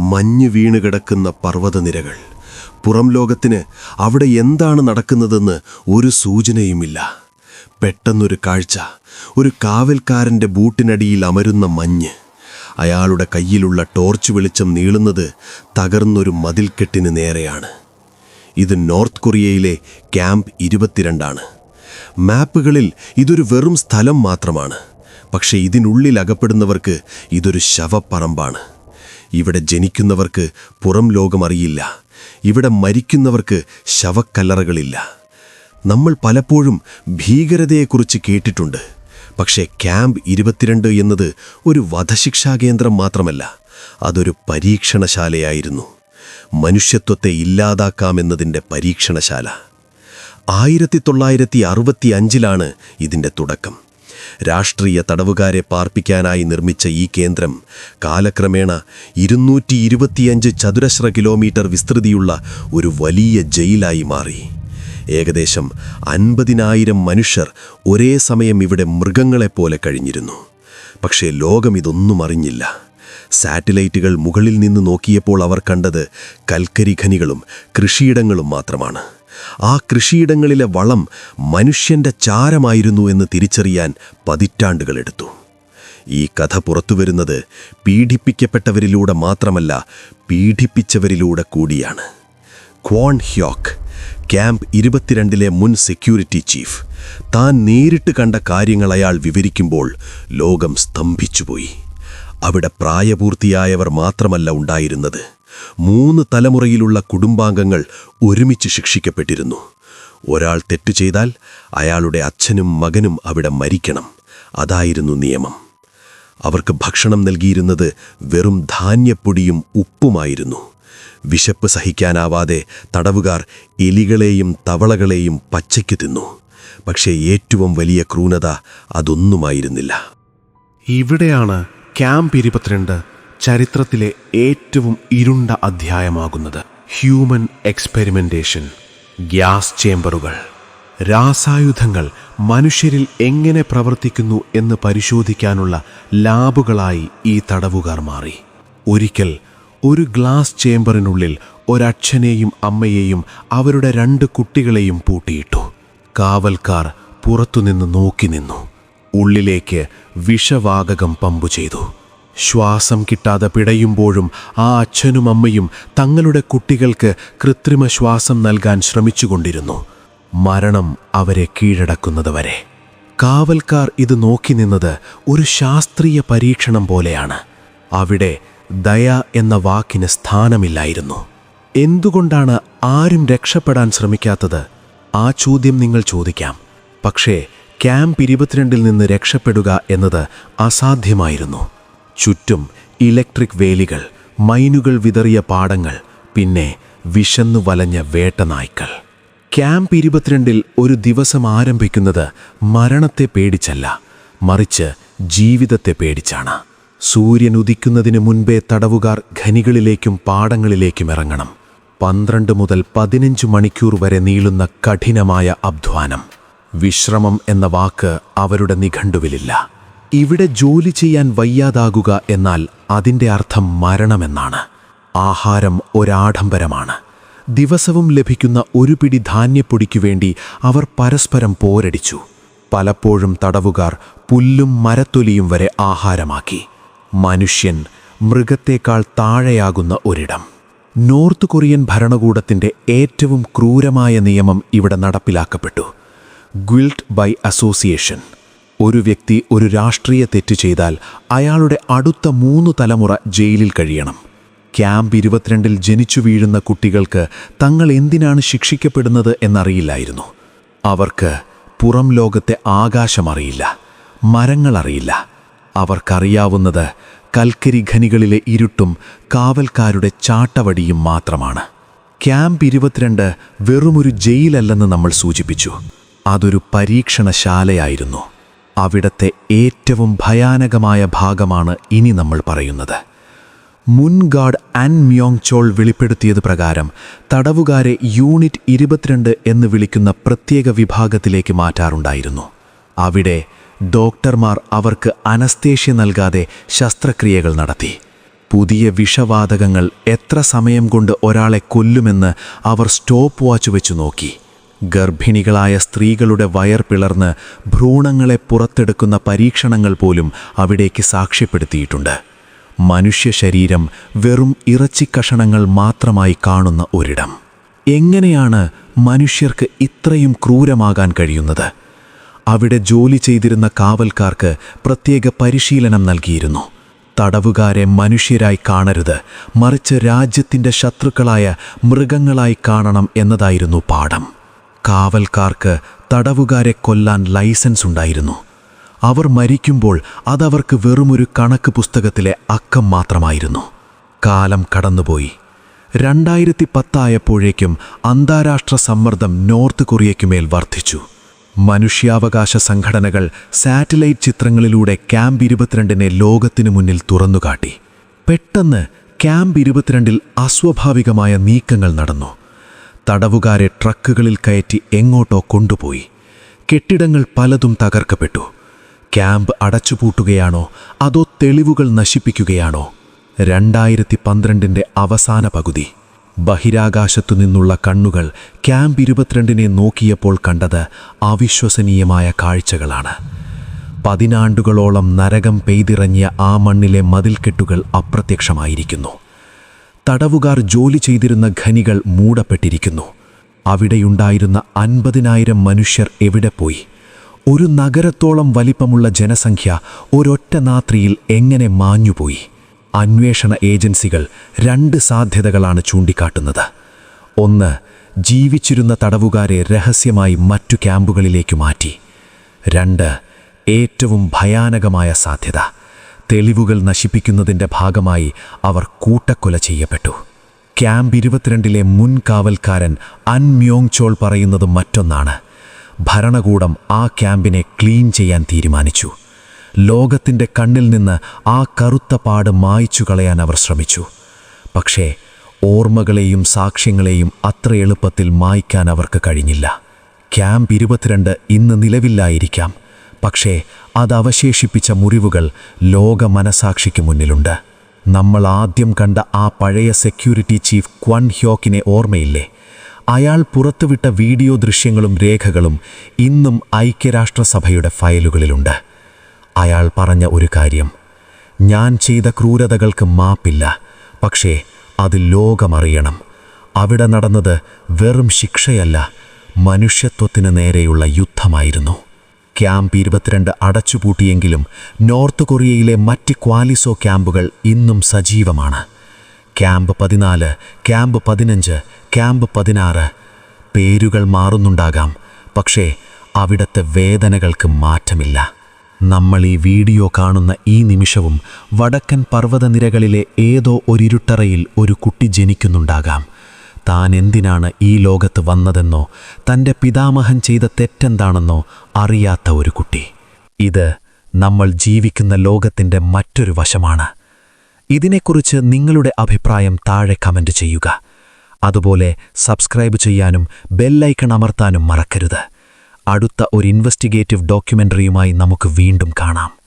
മഞ്ഞ് വീണ് കിടക്കുന്ന പർവതനിരകൾ. പുറം ലോകത്തിന് അവിടെ എന്താണ് നടക്കുന്നതെന്ന് ഒരു സൂചനയുമില്ല. പെട്ടെന്നൊരു കാഴ്ച. ഒരു കാവൽക്കാരന്റെ ബൂട്ടിനടിയിൽ അമരുന്ന മഞ്ഞ്. അയാളുടെ കയ്യിലുള്ള ടോർച്ച് വെളിച്ചം നീളുന്നത് തകർന്നൊരു മതിൽക്കെട്ടിന് നേരെയാണ്. ഇത് നോർത്ത് കൊറിയയിലെ ക്യാമ്പ് ഇരുപത്തിരണ്ടാണ്. മാപ്പുകളിൽ ഇതൊരു വെറും സ്ഥലം മാത്രമാണ്. പക്ഷേ ഇതിനുള്ളിൽ അകപ്പെടുന്നവർക്ക് ഇതൊരു ശവപ്പറമ്പാണ്. ഇവിടെ ജനിക്കുന്നവർക്ക് പുറം ലോകമറിയില്ല. ഇവിടെ മരിക്കുന്നവർക്ക് ശവക്കല്ലറകളില്ല. നമ്മൾ പലപ്പോഴും ഭീകരതയെക്കുറിച്ച് കേട്ടിട്ടുണ്ട്. പക്ഷേ ക്യാമ്പ് ഇരുപത്തിരണ്ട് എന്നത് ഒരു വധശിക്ഷാ കേന്ദ്രം മാത്രമല്ല അതൊരു പരീക്ഷണശാലയായിരുന്നു. മനുഷ്യത്വത്തെ ഇല്ലാതാക്കാമെന്നതിന്റെ പരീക്ഷണശാല. ആയിരത്തി തൊള്ളായിരത്തി അറുപത്തി അഞ്ചിലാണ് ഇതിന്റെ തുടക്കം. രാഷ്ട്രീയ തടവുകാരെ പാർപ്പിക്കാനായി നിർമ്മിച്ച ഈ കേന്ദ്രം കാലക്രമേണ ഇരുന്നൂറ്റി ഇരുപത്തിയഞ്ച് ചതുരശ്ര കിലോമീറ്റർ വിസ്തൃതിയുള്ള ഒരു വലിയ ജയിലായി മാറി. ഏകദേശം അൻപതിനായിരം മനുഷ്യർ ഒരേ സമയം ഇവിടെ മൃഗങ്ങളെപ്പോലെ കഴിഞ്ഞിരുന്നു. പക്ഷേ ലോകം ഇതൊന്നും അറിഞ്ഞില്ല. സാറ്റലൈറ്റുകൾ മുകളിൽ നിന്ന് നോക്കിയപ്പോൾ അവർ കണ്ടത് കൽക്കരി ഖനികളും കൃഷിയിടങ്ങളും മാത്രമാണ്. ആ കൃഷിയിടങ്ങളിലെ വളം മനുഷ്യന്റെ ചാരമായിരുന്നു എന്ന് തിരിച്ചറിയാൻ പതിറ്റാണ്ടുകളെടുത്തു ഈ കഥ പുറത്തുവരുന്നത് പീഡിപ്പിക്കപ്പെട്ടവരിലൂടെ മാത്രമല്ല പീഡിപ്പിച്ചവരിലൂടെ കൂടിയാണ്. ക്വാൺ ഹ്യോക്ക് ക്യാമ്പ് ഇരുപത്തിരണ്ടിലെ മുൻ സെക്യൂരിറ്റി ചീഫ് താൻ നേരിട്ട് കണ്ട കാര്യങ്ങൾ അയാൾ വിവരിക്കുമ്പോൾ ലോകം സ്തംഭിച്ചുപോയി. അവിടെ പ്രായപൂർത്തിയായവർ മാത്രമല്ല ഉണ്ടായിരുന്നത്. മൂന്ന് തലമുറയിലുള്ള കുടുംബാംഗങ്ങൾ ഒരുമിച്ച് ശിക്ഷിക്കപ്പെട്ടിരുന്നു. ഒരാൾ തെറ്റു ചെയ്താൽ അയാളുടെ അച്ഛനും മകനും അവിടെ മരിക്കണം. അതായിരുന്നു നിയമം. അവർക്ക് ഭക്ഷണം നൽകിയിരുന്നത് വെറും ധാന്യപ്പൊടിയും ഉപ്പുമായിരുന്നു. വിശപ്പ് സഹിക്കാനാവാതെ തടവുകാർ എലികളെയും തവളകളെയും പച്ചയ്ക്ക് തിന്നു. പക്ഷേ ഏറ്റവും വലിയ ക്രൂനത അതൊന്നുമായിരുന്നില്ല. ഇവിടെയാണ് ക്യാമ്പ് ഇരുപത്തിരണ്ട് ചരിത്രത്തിലെ ഏറ്റവും ഇരുണ്ട അധ്യായമാകുന്നത്. ഹ്യൂമൻ എക്സ്പെരിമെന്റേഷൻ ഗ്യാസ് ചേംബറുകൾ. രാസായുധങ്ങൾ മനുഷ്യരിൽ എങ്ങനെ പ്രവർത്തിക്കുന്നു എന്ന് പരിശോധിക്കാനുള്ള ലാബുകളായി ഈ തടവുകാർ മാറി. ഒരിക്കൽ ഒരു ഗ്ലാസ് ചേംബറിനുള്ളിൽ ഒരച്ഛനെയും അമ്മയെയും അവരുടെ രണ്ട് കുട്ടികളെയും പൂട്ടിയിട്ടു. കാവൽക്കാർ പുറത്തുനിന്ന് നോക്കി നിന്നു. ഉള്ളിലേക്ക് വിഷവാതകം പമ്പു ചെയ്തു. ശ്വാസം കിട്ടാതെ പിടയുമ്പോഴും ആ അച്ഛനും അമ്മയും തങ്ങളുടെ കുട്ടികൾക്ക് കൃത്രിമ ശ്വാസം നൽകാൻ ശ്രമിച്ചുകൊണ്ടിരുന്നു. മരണം അവരെ കീഴടക്കുന്നതുവരെ കാവൽക്കാർ ഇത് നോക്കി നിന്നത് ഒരു ശാസ്ത്രീയ പരീക്ഷണം പോലെയാണ്. അവിടെ ദയ എന്ന വാക്കിന് സ്ഥാനമില്ലായിരുന്നു. എന്തുകൊണ്ടാണ് ആരും രക്ഷപ്പെടാൻ ശ്രമിക്കാത്തത്? ആ ചോദ്യം നിങ്ങൾ ചോദിക്കാം. പക്ഷേ ക്യാമ്പ് ഇരുപത്തിരണ്ടിൽ നിന്ന് രക്ഷപ്പെടുക എന്നത് അസാധ്യമായിരുന്നു. ചുറ്റും ഇലക്ട്രിക് വേലികൾ മൈനുകൾ വിതറിയ പാടങ്ങൾ പിന്നെ വിശന്നു വലഞ്ഞ വേട്ടനായ്ക്കൾ. ക്യാമ്പ് ഇരുപത്തിരണ്ടിൽ ഒരു ദിവസം ആരംഭിക്കുന്നത് മരണത്തെ പേടിച്ചല്ല മറിച്ച് ജീവിതത്തെ പേടിച്ചാണ്. സൂര്യൻ ഉദിക്കുന്നതിന് മുൻപേ തടവുകാർ ഖനികളിലേക്കും പാടങ്ങളിലേക്കും ഇറങ്ങണം. പന്ത്രണ്ട് മുതൽ പതിനഞ്ച് മണിക്കൂർ വരെ നീളുന്ന കഠിനമായ അധ്വാനം. വിശ്രമം എന്ന വാക്ക് അവരുടെ നിഘണ്ടുവിലില്ല. ഇവിടെ ജോലി ചെയ്യാൻ വയ്യാതാകുക എന്നാൽ അതിന്റെ അർത്ഥം മരണമെന്നാണ്. ആഹാരം ഒരാഡംബരമാണ്. ദിവസവും ലഭിക്കുന്ന ഒരു പിടി ധാന്യപ്പൊടിക്കു വേണ്ടി അവർ പരസ്പരം പോരടിച്ചു. പലപ്പോഴും തടവുകാർ പുല്ലും മരത്തൊലിയും വരെ ആഹാരമാക്കി. മനുഷ്യൻ മൃഗത്തേക്കാൾ താഴെയാകുന്ന ഒരിടം. നോർത്ത് കൊറിയൻ ഭരണകൂടത്തിന്റെ ഏറ്റവും ക്രൂരമായ നിയമം ഇവിടെ നടപ്പിലാക്കപ്പെട്ടു. Guilt by association. ഒരു വ്യക്തി ഒരു രാഷ്ട്രീയ തെറ്റ് ചെയ്താൽ അയാളുടെ അടുത്ത മൂന്ന് തലമുറ ജയിലിൽ കഴിയണം. ക്യാമ്പ് ഇരുപത്തിരണ്ടിൽ ജനിച്ചു വീഴുന്ന കുട്ടികൾക്ക് തങ്ങൾ എന്തിനാണ് ശിക്ഷിക്കപ്പെടുന്നത് എന്നറിയില്ലായിരുന്നു. അവർക്ക് പുറം ലോകത്തെ ആകാശമറിയില്ല മരങ്ങളറിയില്ല അവർക്കറിയാവുന്നത് കൽക്കരി ഖനികളിലെ ഇരുട്ടും കാവൽക്കാരുടെ ചാട്ടവടിയും മാത്രമാണ്. ക്യാമ്പ് ഇരുപത്തിരണ്ട് വെറുമൊരു ജയിലല്ലെന്ന് നമ്മൾ സൂചിപ്പിച്ചു. അതൊരു പരീക്ഷണശാലയായിരുന്നു. അവിടത്തെ ഏറ്റവും ഭയാനകമായ ഭാഗമാണ് ഇനി നമ്മൾ പറയുന്നത്. മുൻ ഗാർഡ് അൻ മ്യോങ് ചോൾ വെളിപ്പെടുത്തിയത് പ്രകാരം തടവുകാരെ യൂണിറ്റ് ഇരുപത്തിരണ്ട് എന്ന് വിളിക്കുന്ന പ്രത്യേക വിഭാഗത്തിലേക്ക് മാറ്റാറുണ്ടായിരുന്നു. അവിടെ ഡോക്ടർമാർ അവർക്ക് അനസ്തേഷ്യ നൽകാതെ ശസ്ത്രക്രിയകൾ നടത്തി. പുതിയ വിഷവാതകങ്ങൾ എത്ര സമയം കൊണ്ട് ഒരാളെ കൊല്ലുമെന്ന് അവർ സ്റ്റോപ്പ് വാച്ച് വെച്ചു നോക്കി. ഗർഭിണികളായ സ്ത്രീകളുടെ വയർ പിളർന്ന് ഭ്രൂണങ്ങളെ പുറത്തെടുക്കുന്ന പരീക്ഷണങ്ങൾ പോലും അവിടേക്ക് സാക്ഷ്യപ്പെടുത്തിയിട്ടുണ്ട്. മനുഷ്യ ശരീരം വെറും ഇറച്ചിക്കഷണങ്ങൾ മാത്രമായി കാണുന്ന ഒരിടം. എങ്ങനെയാണ് മനുഷ്യർക്ക് ഇത്രയും ക്രൂരമാകാൻ കഴിയുന്നത്? അവിടെ ജോലി ചെയ്തിരുന്ന കാവൽക്കാർക്ക് പ്രത്യേക പരിശീലനം നൽകിയിരുന്നു. തടവുകാരെ മനുഷ്യരായി കാണരുത് മറിച്ച് രാജ്യത്തിന്റെ ശത്രുക്കളായ മൃഗങ്ങളായി കാണണം എന്നതായിരുന്നു പാഠം. കാവൽക്കാർക്ക് തടവുകാരെ കൊല്ലാൻ ലൈസൻസ് ഉണ്ടായിരുന്നു. അവർ മരിക്കുമ്പോൾ അതവർക്ക് വെറുമൊരു കണക്ക് പുസ്തകത്തിലെ അക്കം മാത്രമായിരുന്നു. കാലം കടന്നുപോയി. രണ്ടായിരത്തി പത്തായപ്പോഴേക്കും അന്താരാഷ്ട്ര സമ്മർദ്ദം നോർത്ത് കൊറിയയ്ക്കുമേൽ വർദ്ധിച്ചു. മനുഷ്യാവകാശ സംഘടനകൾ സാറ്റലൈറ്റ് ചിത്രങ്ങളിലൂടെ ക്യാമ്പ് ഇരുപത്തിരണ്ടിനെ ലോകത്തിനു മുന്നിൽ തുറന്നുകാട്ടി. പെട്ടെന്ന് ക്യാമ്പ് ഇരുപത്തിരണ്ടിൽ അസ്വാഭാവികമായ നീക്കങ്ങൾ നടന്നു. തടവുകാരെ ട്രക്കുകളിൽ കയറ്റി എങ്ങോട്ടോ കൊണ്ടുപോയി. കെട്ടിടങ്ങൾ പലതും തകർക്കപ്പെട്ടു. ക്യാമ്പ് അടച്ചുപൂട്ടുകയാണോ? അതോ തെളിവുകൾ നശിപ്പിക്കുകയാണോ? രണ്ടായിരത്തി പന്ത്രണ്ടിന്റെ അവസാന പകുതി. ബഹിരാകാശത്തു നിന്നുള്ള കണ്ണുകൾ ക്യാമ്പ് ഇരുപത്തിരണ്ടിനെ നോക്കിയപ്പോൾ കണ്ടത് അവിശ്വസനീയമായ കാഴ്ചകളാണ്. പതിനാണ്ടുകളോളം നരകം പെയ്തിറങ്ങിയ ആ മണ്ണിലെ മതിൽക്കെട്ടുകൾ അപ്രത്യക്ഷമായിരിക്കുന്നു. തടവുകാർ ജോലി ചെയ്തിരുന്ന ഖനികൾ മൂടപ്പെട്ടിരിക്കുന്നു. അവിടെയുണ്ടായിരുന്ന അൻപതിനായിരം മനുഷ്യർ എവിടെ പോയി? ഒരു നഗരത്തോളം വലിപ്പമുള്ള ജനസംഖ്യ ഒരൊറ്റ നാത്രിയിൽ എങ്ങനെ മാഞ്ഞുപോയി? അന്വേഷണ ഏജൻസികൾ രണ്ട് സാധ്യതകളാണ് ചൂണ്ടിക്കാട്ടുന്നത്. ഒന്ന് ജീവിച്ചിരുന്ന തടവുകാരെ രഹസ്യമായി മറ്റു ക്യാമ്പുകളിലേക്ക് മാറ്റി. രണ്ട് ഏറ്റവും ഭയാനകമായ സാധ്യത. തെളിവുകൾ നശിപ്പിക്കുന്നതിന്റെ ഭാഗമായി അവർ കൂട്ടക്കൊല ചെയ്യപ്പെട്ടു. ക്യാമ്പ് ഇരുപത്തിരണ്ടിലെ മുൻ കാവൽക്കാരൻ അൻ മ്യോങ് ചോൾ പറയുന്നത് മറ്റൊന്നാണ്. ഭരണകൂടം ആ ക്യാമ്പിനെ ക്ലീൻ ചെയ്യാൻ തീരുമാനിച്ചു. ലോകത്തിന്റെ കണ്ണിൽ നിന്ന് ആ കറുത്ത പാട് മായ്ച്ചു കളയാൻ അവർ ശ്രമിച്ചു. പക്ഷേ ഓർമ്മകളെയും സാക്ഷ്യങ്ങളെയും അത്ര എളുപ്പത്തിൽ മായ്ക്കാൻ അവർക്ക് കഴിഞ്ഞില്ല. ക്യാമ്പ് ഇരുപത്തിരണ്ട് ഇന്ന് നിലവില്ലായിരിക്കാം. പക്ഷേ അത് അവശേഷിപ്പിച്ച മുറിവുകൾ ലോക മനസാക്ഷിക്ക് മുന്നിലുണ്ട്. നമ്മൾ ആദ്യം കണ്ട ആ പഴയ സെക്യൂരിറ്റി ചീഫ് ക്വൺ ഹ്യോക്കിനെ ഓർമ്മയില്ലേ? അയാൾ പുറത്തുവിട്ട വീഡിയോ ദൃശ്യങ്ങളും രേഖകളും ഇന്നും ഐക്യരാഷ്ട്രസഭയുടെ ഫയലുകളിലുണ്ട്. അയാൾ പറഞ്ഞ ഒരു കാര്യം ഞാൻ ചെയ്ത ക്രൂരതകൾക്ക് മാപ്പില്ല പക്ഷേ അത് ലോകമറിയണം. അവിടെ നടന്നത് വെറും ശിക്ഷയല്ല മനുഷ്യത്വത്തിന് നേരെയുള്ള യുദ്ധമായിരുന്നു. ക്യാമ്പ് ഇരുപത്തിരണ്ട് അടച്ചുപൂട്ടിയെങ്കിലും നോർത്ത് കൊറിയയിലെ മറ്റ് ക്വാലിസോ ക്യാമ്പുകൾ ഇന്നും സജീവമാണ്. ക്യാമ്പ് പതിനാല് ക്യാമ്പ് പതിനഞ്ച് ക്യാമ്പ് പതിനാറ് പേരുകൾ മാറുന്നുണ്ടാകാം. പക്ഷേ അവിടത്തെ വേദനകൾക്ക് മാറ്റമില്ല. നമ്മൾ ഈ വീഡിയോ കാണുന്ന ഈ നിമിഷവും വടക്കൻ പർവതനിരകളിലെ ഏതോ ഒരിരുട്ടറയിൽ ഒരു കുട്ടി ജനിക്കുന്നുണ്ടാകാം. താൻ എന്തിനാണ് ഈ ലോകത്ത് വന്നതെന്നോ തന്റെ പിതാമഹൻ ചെയ്ത തെറ്റെന്താണെന്നോ അറിയാത്ത ഒരു കുട്ടി. ഇത് നമ്മൾ ജീവിക്കുന്ന ലോകത്തിന്റെ മറ്റൊരു വശമാണ്. ഇതിനെക്കുറിച്ച് നിങ്ങളുടെ അഭിപ്രായം താഴെ കമന്റ് ചെയ്യുക. അതുപോലെ സബ്സ്ക്രൈബ് ചെയ്യാനും ബെല്ലൈക്കൺ അമർത്താനും മറക്കരുത്. അടുത്ത ഒരു ഇൻവെസ്റ്റിഗേറ്റീവ് ഡോക്യുമെന്ററിയുമായി നമുക്ക് വീണ്ടും കാണാം.